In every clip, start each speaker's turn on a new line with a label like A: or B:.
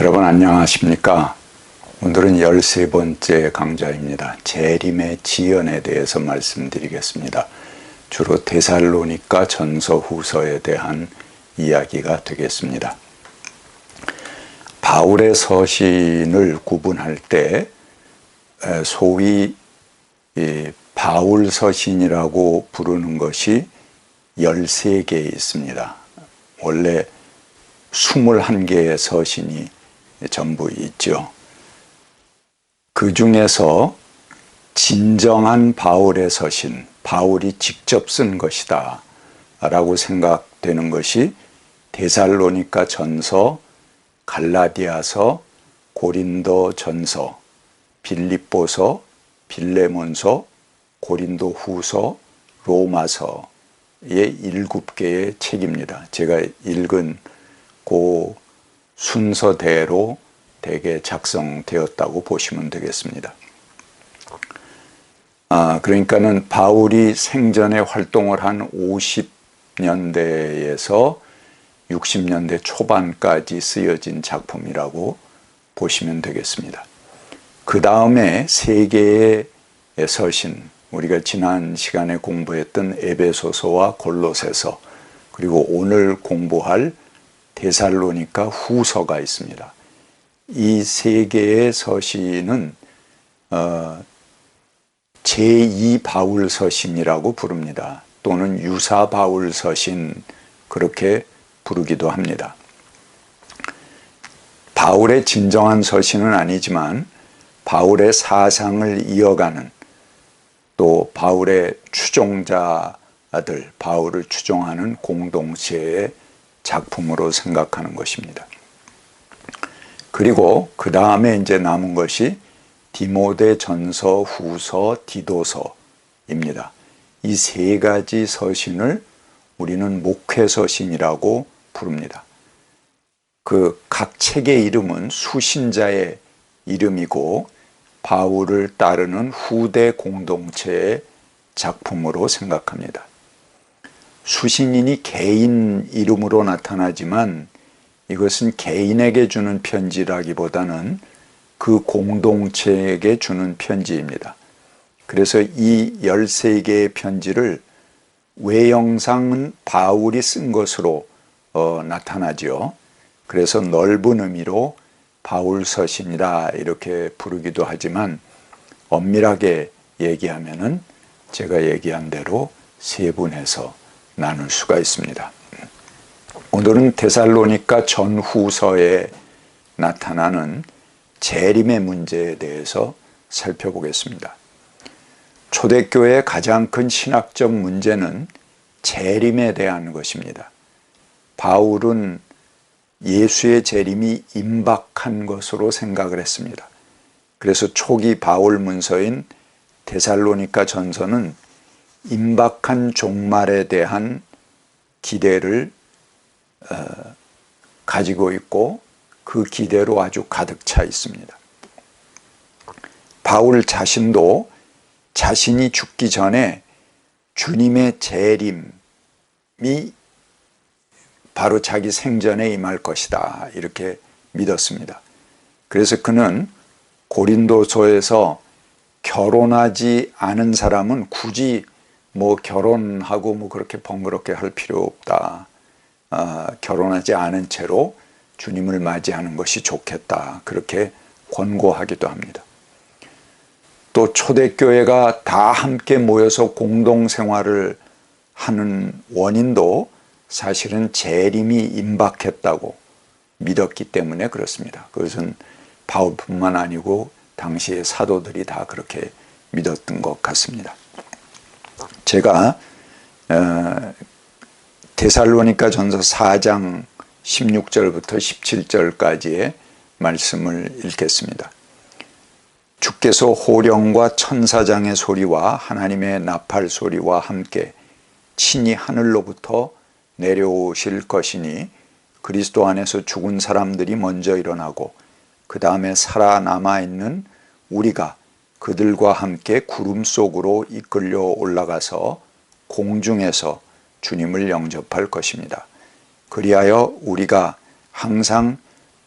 A: 여러분 안녕하십니까? 오늘은 13번째 강좌입니다. 재림의 지연에 대해서 말씀드리겠습니다. 주로 데살로니가 전서 후서에 대한 이야기가 되겠습니다. 바울의 서신을 구분할 때 소위 바울 서신이라고 부르는 것이 13개 있습니다. 원래 21개의 서신이 전부 있죠. 그 중에서 진정한 바울의 서신, 바울이 직접 쓴 것이다. 라고 생각되는 것이 데살로니가 전서, 갈라디아서, 고린도 전서, 빌립보서, 빌레몬서, 고린도 후서, 로마서의 일곱 개의 책입니다. 제가 읽은 그 순서대로 대개 작성되었다고 보시면 되겠습니다. 아, 그러니까는 바울이 생전에 활동을 한 50년대에서 60년대 초반까지 쓰여진 작품이라고 보시면 되겠습니다. 그 다음에 세 개의 서신, 우리가 지난 시간에 공부했던 에베소서와 골로새서, 그리고 오늘 공부할 데살로니가 후서가 있습니다. 이 세 개의 서신은 어, 제2 바울 서신이라고 부릅니다. 또는 유사 바울 서신 그렇게 부르기도 합니다. 바울의 진정한 서신은 아니지만 바울의 사상을 이어가는 또 바울의 추종자들, 바울을 추종하는 공동체의 작품으로 생각하는 것입니다. 그리고 그 다음에 이제 남은 것이 디모데 전서, 후서, 디도서입니다. 이 세 가지 서신을 우리는 목회 서신이라고 부릅니다. 그 각 책의 이름은 수신자의 이름이고 바울을 따르는 후대 공동체의 작품으로 생각합니다. 수신인이 개인 이름으로 나타나지만 이것은 개인에게 주는 편지라기보다는 그 공동체에게 주는 편지입니다. 그래서 이 13개의 편지를 외형상은 바울이 쓴 것으로 어, 나타나죠. 그래서 넓은 의미로 바울 서신이라 이렇게 부르기도 하지만 엄밀하게 얘기하면은 제가 얘기한 대로 세분해서 나눌 수가 있습니다. 오늘은 데살로니가 전후서에 나타나는 재림의 문제에 대해서 살펴보겠습니다. 초대교회의 가장 큰 신학적 문제는 재림에 대한 것입니다. 바울은 예수의 재림이 임박한 것으로 생각을 했습니다. 그래서 초기 바울 문서인 데살로니가 전서는 임박한 종말에 대한 기대를 어, 가지고 있고 그 기대로 아주 가득 차 있습니다. 바울 자신도 자신이 죽기 전에 주님의 재림이 바로 자기 생전에 임할 것이다. 이렇게 믿었습니다. 그래서 그는 고린도서에서 결혼하지 않은 사람은 굳이 뭐 결혼하고 뭐 그렇게 번거롭게 할 필요 없다. 어, 결혼하지 않은 채로 주님을 맞이하는 것이 좋겠다. 그렇게 권고하기도 합니다. 또 초대교회가 다 함께 모여서 공동생활을 하는 원인도 사실은 재림이 임박했다고 믿었기 때문에 그렇습니다. 그것은 바울뿐만 아니고 당시의 사도들이 다 그렇게 믿었던 것 같습니다. 제가 어, 데살로니가 전서 4장 16절부터 17절까지의 말씀을 읽겠습니다. 주께서 호령과 천사장의 소리와 하나님의 나팔 소리와 함께 친히 하늘로부터 내려오실 것이니 그리스도 안에서 죽은 사람들이 먼저 일어나고 그 다음에 살아남아 있는 우리가 그들과 함께 구름 속으로 이끌려 올라가서 공중에서 주님을 영접할 것입니다. 그리하여 우리가 항상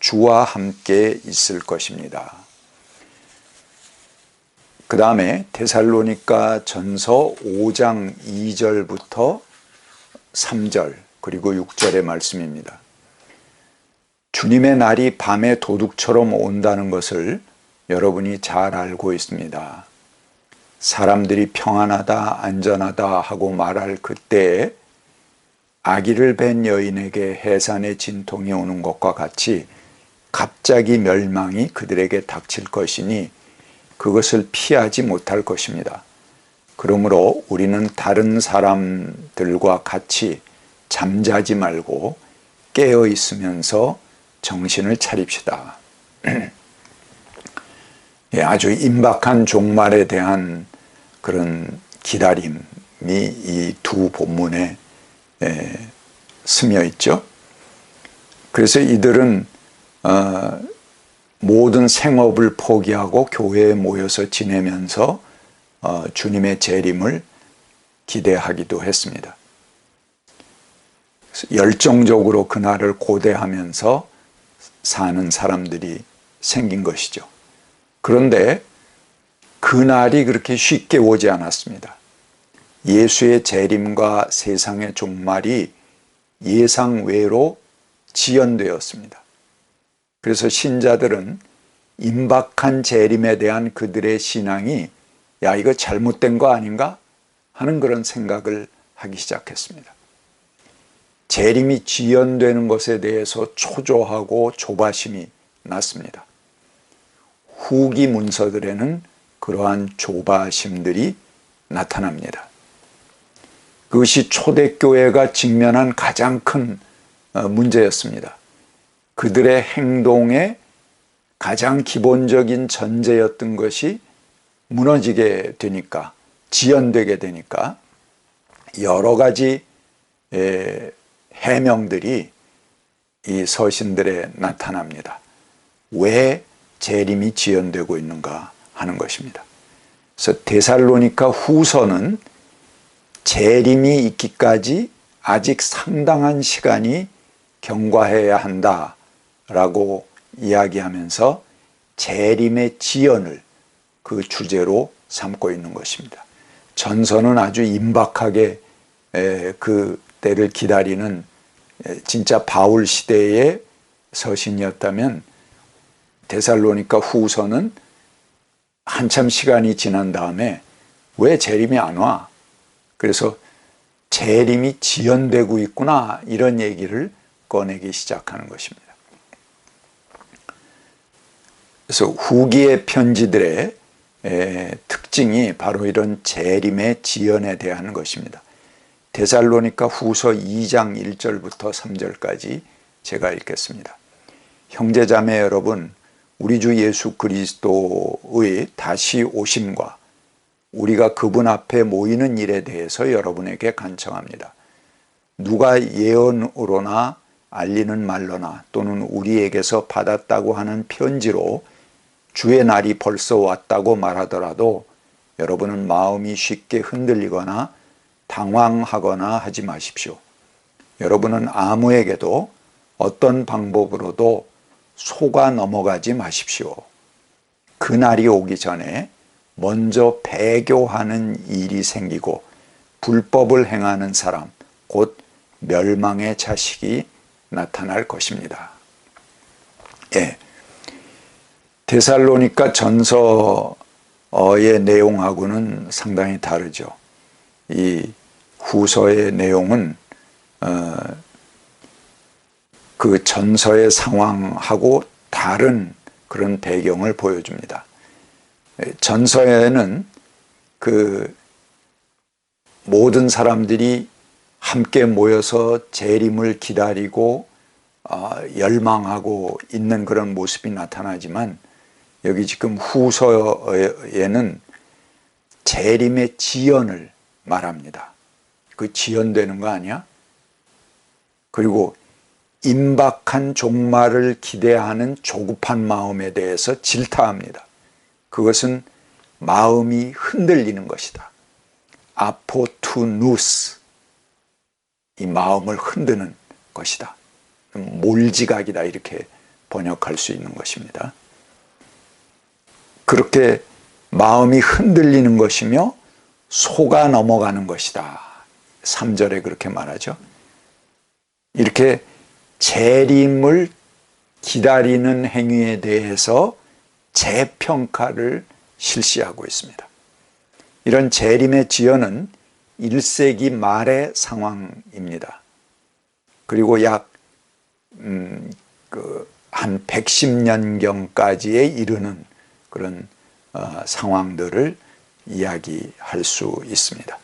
A: 주와 함께 있을 것입니다. 그 다음에 데살로니가 전서 5장 2절부터 3절 그리고 6절의 말씀입니다. 주님의 날이 밤의 도둑처럼 온다는 것을 여러분이 잘 알고 있습니다. 사람들이 평안하다, 안전하다 하고 말할 그때에 아기를 뵌 여인에게 해산의 진통이 오는 것과 같이 갑자기 멸망이 그들에게 닥칠 것이니 그것을 피하지 못할 것입니다. 그러므로 우리는 다른 사람들과 같이 잠자지 말고 깨어 있으면서 정신을 차립시다. 예, 아주 임박한 종말에 대한 그런 기다림이 이 두 본문에 예, 스며 있죠. 그래서 이들은 어, 모든 생업을 포기하고 교회에 모여서 지내면서 어, 주님의 재림을 기대하기도 했습니다. 열정적으로 그날을 고대하면서 사는 사람들이 생긴 것이죠. 그런데 그날이 그렇게 쉽게 오지 않았습니다. 예수의 재림과 세상의 종말이 예상 외로 지연되었습니다. 그래서 신자들은 임박한 재림에 대한 그들의 신앙이 야 이거 잘못된 거 아닌가 하는 그런 생각을 하기 시작했습니다. 재림이 지연되는 것에 대해서 초조하고 조바심이 났습니다. 후기 문서들에는 그러한 조바심들이 나타납니다. 그것이 초대교회가 직면한 가장 큰 어, 문제였습니다. 그들의 행동의 가장 기본적인 전제였던 것이 무너지게 되니까, 지연되게 되니까, 여러 가지 해명들이 이 서신들에 나타납니다. 왜 재림이 지연되고 있는가 하는 것입니다. 그래서 데살로니카 후서는 재림이 있기까지 아직 상당한 시간이 경과해야 한다라고 이야기하면서 재림의 지연을 그 주제로 삼고 있는 것입니다. 전서는 아주 임박하게 그 때를 기다리는 진짜 바울 시대의 서신이었다면 데살로니카 후서는 한참 시간이 지난 다음에 왜 재림이 안 와? 그래서 재림이 지연되고 있구나 이런 얘기를 꺼내기 시작하는 것입니다. 그래서 후기의 편지들의 특징이 바로 이런 재림의 지연에 대한 것입니다. 데살로니카 후서 2장 1절부터 3절까지 제가 읽겠습니다. 형제자매 여러분, 우리 주 예수 그리스도의 다시 오심과 우리가 그분 앞에 모이는 일에 대해서 여러분에게 간청합니다. 누가 예언으로나 알리는 말로나 또는 우리에게서 받았다고 하는 편지로 주의 날이 벌써 왔다고 말하더라도 여러분은 마음이 쉽게 흔들리거나 당황하거나 하지 마십시오. 여러분은 아무에게도 어떤 방법으로도 속아 넘어가지 마십시오. 그날이 오기 전에 먼저 배교하는 일이 생기고 불법을 행하는 사람, 곧 멸망의 자식이 나타날 것입니다. 예. 데살로니카 전서의 내용하고는 상당히 다르죠. 이 후서의 내용은 어, 그 전서의 상황하고 다른 그런 배경을 보여줍니다. 전서에는 그 모든 사람들이 함께 모여서 재림을 기다리고 어, 열망하고 있는 그런 모습이 나타나지만 여기 지금 후서에는 재림의 지연을 말합니다. 그 지연되는 거 아니야? 그리고 임박한 종말을 기대하는 조급한 마음에 대해서 질타합니다. 그것은 마음이 흔들리는 것이다. 아포투누스 이 마음을 흔드는 것이다. 몰지각이다 이렇게 번역할 수 있는 것입니다. 그렇게 마음이 흔들리는 것이며 속아 넘어가는 것이다. 3절에 그렇게 말하죠. 이렇게 재림을 기다리는 행위에 대해서 재평가를 실시하고 있습니다. 이런 재림의 지연은 1세기 말의 상황입니다. 그리고 약, 음, 그, 한 110년경까지에 이르는 그런 어, 상황들을 이야기할 수 있습니다.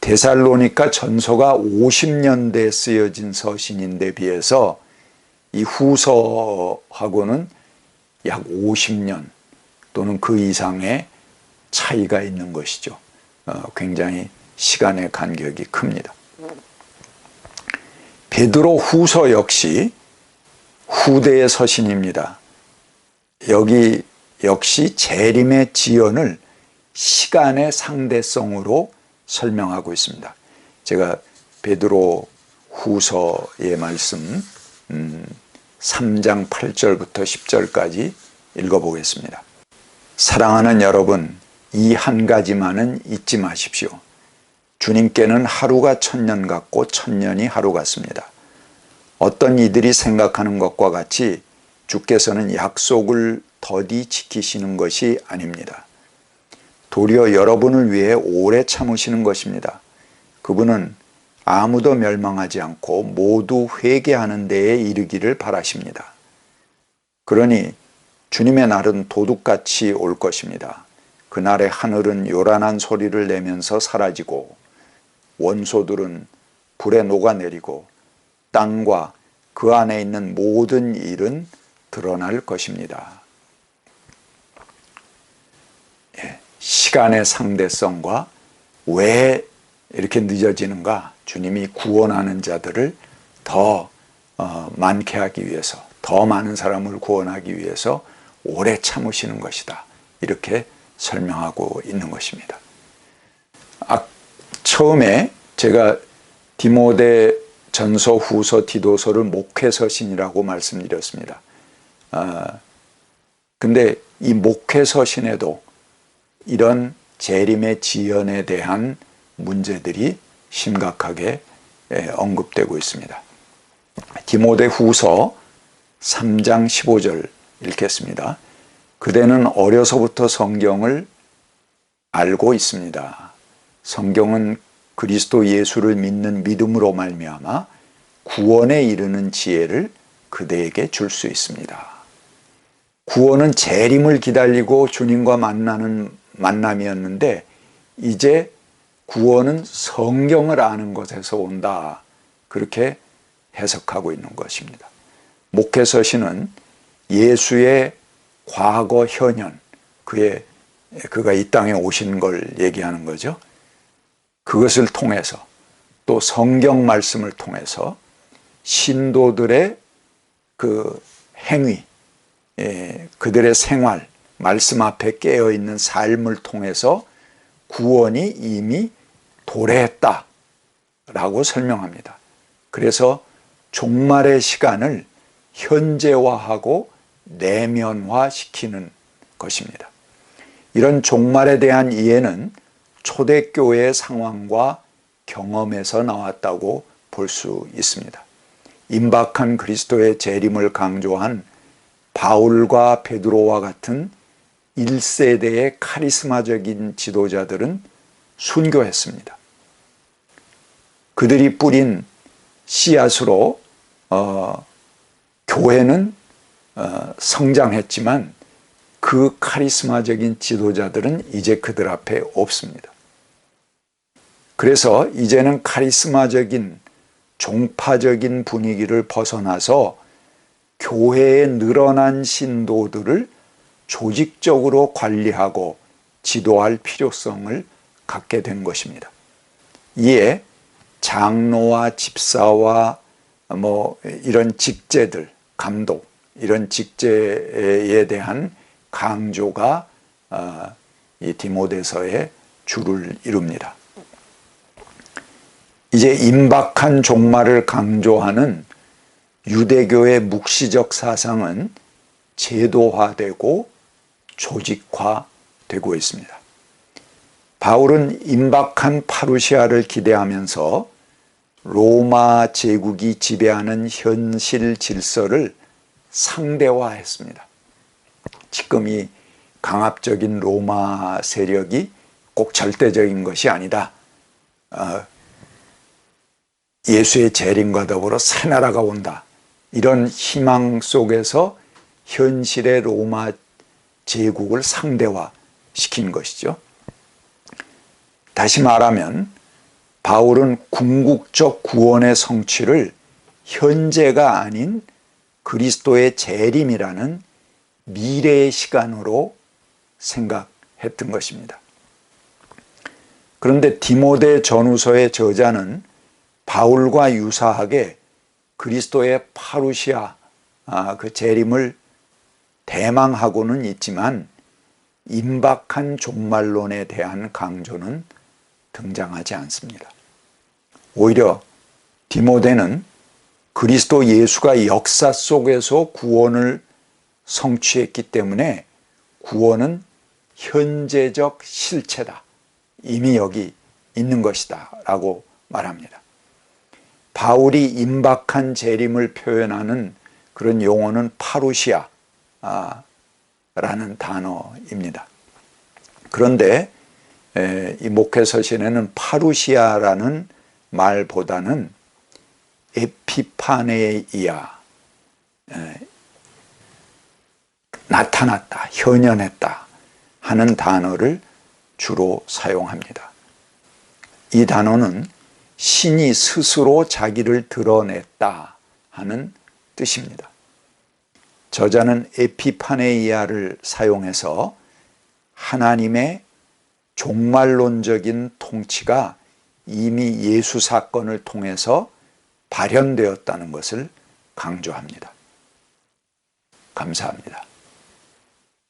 A: 데살로니카 전서가 50년대에 쓰여진 서신인데 비해서 이 후서하고는 약 50년 또는 그 이상의 차이가 있는 것이죠. 어, 굉장히 시간의 간격이 큽니다. 베드로 후서 역시 후대의 서신입니다. 여기 역시 재림의 지연을 시간의 상대성으로 설명하고 있습니다. 제가 베드로 후서의 말씀 음, 3장 8절부터 10절까지 읽어보겠습니다. 사랑하는 여러분, 이 한 가지만은 잊지 마십시오. 주님께는 하루가 천년 같고 천년이 하루 같습니다. 어떤 이들이 생각하는 것과 같이 주께서는 약속을 더디 지키시는 것이 아닙니다. 도리어 여러분을 위해 오래 참으시는 것입니다. 그분은 아무도 멸망하지 않고 모두 회개하는 데에 이르기를 바라십니다. 그러니 주님의 날은 도둑같이 올 것입니다. 그날의 하늘은 요란한 소리를 내면서 사라지고 원소들은 불에 녹아내리고 땅과 그 안에 있는 모든 일은 드러날 것입니다. 예, 시간의 상대성과 왜 이렇게 늦어지는가? 주님이 구원하는 자들을 더 어, 많게 하기 위해서, 더 많은 사람을 구원하기 위해서 오래 참으시는 것이다. 이렇게 설명하고 있는 것입니다. 아, 처음에 제가 디모데 전서, 후서, 디도서를 목회서신이라고 말씀드렸습니다. 아, 근데 이 목회서신에도 이런 재림의 지연에 대한 문제들이 심각하게 언급되고 있습니다. 디모데 후서 3장 15절 읽겠습니다. 그대는 어려서부터 성경을 알고 있습니다. 성경은 그리스도 예수를 믿는 믿음으로 말미암아 구원에 이르는 지혜를 그대에게 줄 수 있습니다. 구원은 재림을 기다리고 주님과 만나는 만남이었는데 이제 구원은 성경을 아는 것에서 온다. 그렇게 해석하고 있는 것입니다. 목회서신은 예수의 과거, 현현, 그의 그가 이 땅에 오신 걸 얘기하는 거죠. 그것을 통해서 또 성경 말씀을 통해서 신도들의 그 행위, 예, 그들의 생활, 말씀 앞에 깨어 있는 삶을 통해서 구원이 이미 도래했다라고 설명합니다. 그래서 종말의 시간을 현재화하고 내면화시키는 것입니다. 이런 종말에 대한 이해는 초대교회의 상황과 경험에서 나왔다고 볼 수 있습니다. 임박한 그리스도의 재림을 강조한 바울과 베드로와 같은 1세대의 카리스마적인 지도자들은 순교했습니다. 그들이 뿌린 씨앗으로 어, 교회는 어, 성장했지만 그 카리스마적인 지도자들은 이제 그들 앞에 없습니다. 그래서 이제는 카리스마적인 종파적인 분위기를 벗어나서 교회에 늘어난 신도들을 조직적으로 관리하고 지도할 필요성을 갖게 된 것입니다. 이에 장로와 집사와 뭐 이런 직제들, 감독 이런 직제에 대한 강조가 어, 이 디모데서의 주를 이룹니다. 이제 임박한 종말을 강조하는 유대교의 묵시적 사상은 제도화되고 조직화되고 있습니다. 바울은 임박한 파루시아를 기대하면서 로마 제국이 지배하는 현실 질서를 상대화했습니다. 지금 이 강압적인 로마 세력이 꼭 절대적인 것이 아니다. 어, 예수의 재림과 더불어 새 나라가 온다. 이런 희망 속에서 현실의 로마 제국을 상대화 시킨 것이죠. 다시 말하면 바울은 궁극적 구원의 성취를 현재가 아닌 그리스도의 재림이라는 미래의 시간으로 생각했던 것입니다. 그런데 디모데 전후서의 저자는 바울과 유사하게 그리스도의 파루시아 아, 그 재림을 대망하고는 있지만 임박한 종말론에 대한 강조는 등장하지 않습니다. 오히려 디모데는 그리스도 예수가 역사 속에서 구원을 성취했기 때문에 구원은 현재적 실체다. 이미 여기 있는 것이다. 라고 말합니다. 바울이 임박한 재림을 표현하는 그런 용어는 파루시아 라는 단어입니다. 그런데 이 목회서신에는 파루시아라는 말보다는 에피파네이아 나타났다, 현현했다 하는 단어를 주로 사용합니다. 이 단어는 신이 스스로 자기를 드러냈다 하는 뜻입니다. 저자는 에피파네이아를 사용해서 하나님의 종말론적인 통치가 이미 예수 사건을 통해서 발현되었다는 것을 강조합니다. 감사합니다.